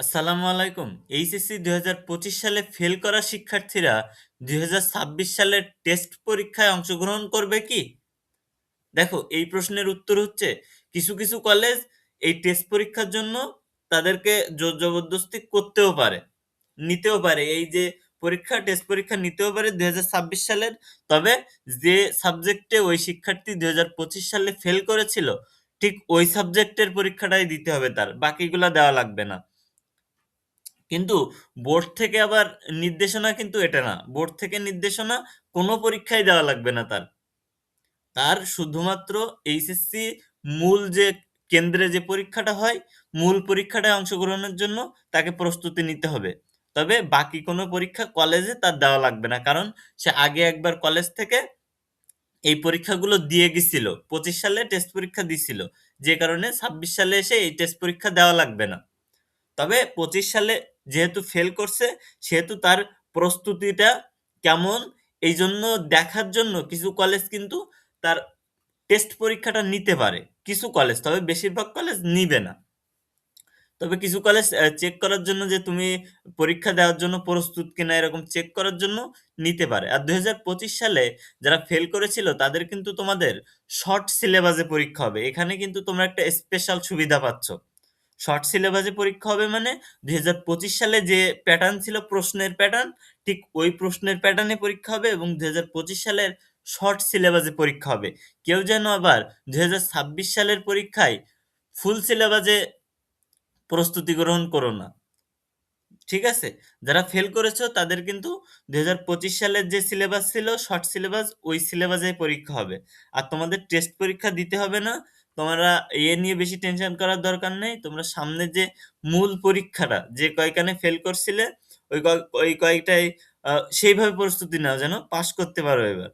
আসসালামু আলাইকুম। এইচএসসি ২০২৫ সালে ফেল করা শিক্ষার্থীরা ২০২৬ সালের টেস্ট পরীক্ষায় অংশগ্রহণ করবে কি? দেখো এই প্রশ্নের উত্তর হচ্ছে কিছু, কিছু কলেজ এই টেস্ট পরীক্ষার জন্য তাদেরকে জোর জবরদস্তি করতেও পারে। নিতেও পারে। এই যে পরীক্ষা টেস্ট পরীক্ষা নিতেও পারে ২০২৬ সালের। তবে যে সাবজেক্টে ওই শিক্ষার্থী ২০২৫ সালে ফেল করেছিল, ঠিক ওই সাবজেক্টের পরীক্ষাটাই দিতে হবে তার। বাকিগুলা দেওয়া লাগবে না। কিন্তু বোর্ড থেকে আবার নির্দেশনা কিন্তু এটা না। বোর্ড থেকে নির্দেশনা কোনো পরীক্ষাই দেওয়া লাগবে না তার। তার শুধুমাত্র এইচএসসি মূল যে কেন্দ্রে যে পরীক্ষাটা হয়, মূল পরীক্ষাটায় অংশগ্রহণের জন্য তাকে প্রস্তুতি নিতে হবে। তবে বাকি কোনো পরীক্ষা কলেজে তার দেওয়া লাগবে না। কারণ সে আগে একবার কলেজ থেকে এই পরীক্ষাগুলো দিয়ে গেছিল। ২৫ সালে টেস্ট পরীক্ষা দিছিল। যে কারণে ২৬ সালে এসে এই টেস্ট পরীক্ষা দেওয়া লাগবে না। তবে ২৫ সালে যেহেতু ফেল করছে, সেহেতু তার প্রস্তুতিটা কেমন এই জন্য দেখার জন্য কিছু কলেজ কিন্তু তার টেস্ট পরীক্ষাটা নিতে পারে। কিছু কলেজ, তবে বেশিরভাগ কলেজ নিবে না। তবে কিছু কলেজ চেক করার জন্য যে তুমি পরীক্ষা দেওয়ার জন্য প্রস্তুত কিনা এরকম চেক করার জন্য নিতে পারে। আর ২০২৫ সালে যারা ফেল করেছিল তাদের কিন্তু তোমাদের শর্ট সিলেবাসে পরীক্ষা হবে। এখানে কিন্তু তোমরা একটা স্পেশাল সুবিধা পাচ্ছ। শর্ট সিলেবাসে পরীক্ষা হবে মানে ২০২৫ সালে যে প্যাটার্ন ছিল প্রশ্নের প্যাটার্ন, ঠিক ওই প্রশ্নের প্যাটার্নে পরীক্ষা হবে এবং ২০২৫ সালের শর্ট সিলেবাসে পরীক্ষা হবে। কেউ যেন আবার ২০২৬ সালের পরীক্ষায় ফুল সিলেবাসে প্রস্তুতি গ্রহণ করো না। ঠিক আছে? যারা ফেল করেছ তাদের কিন্তু ২০২৫ সালের যে সিলেবাস ছিল শর্ট সিলেবাস, ওই সিলেবাসে পরীক্ষা হবে। আর তোমাদের টেস্ট পরীক্ষা দিতে হবে না। তোমরা এ নিয়ে বেশি টেনশন করার দরকার নেই। তোমরা সামনে যে মূল পরীক্ষাটা, যে কয়খানে ফেল করছিলে, ওই ওই কয়েকটাই সেইভাবে প্রস্তুতি নাও যেন পাশ করতে পারো এবার।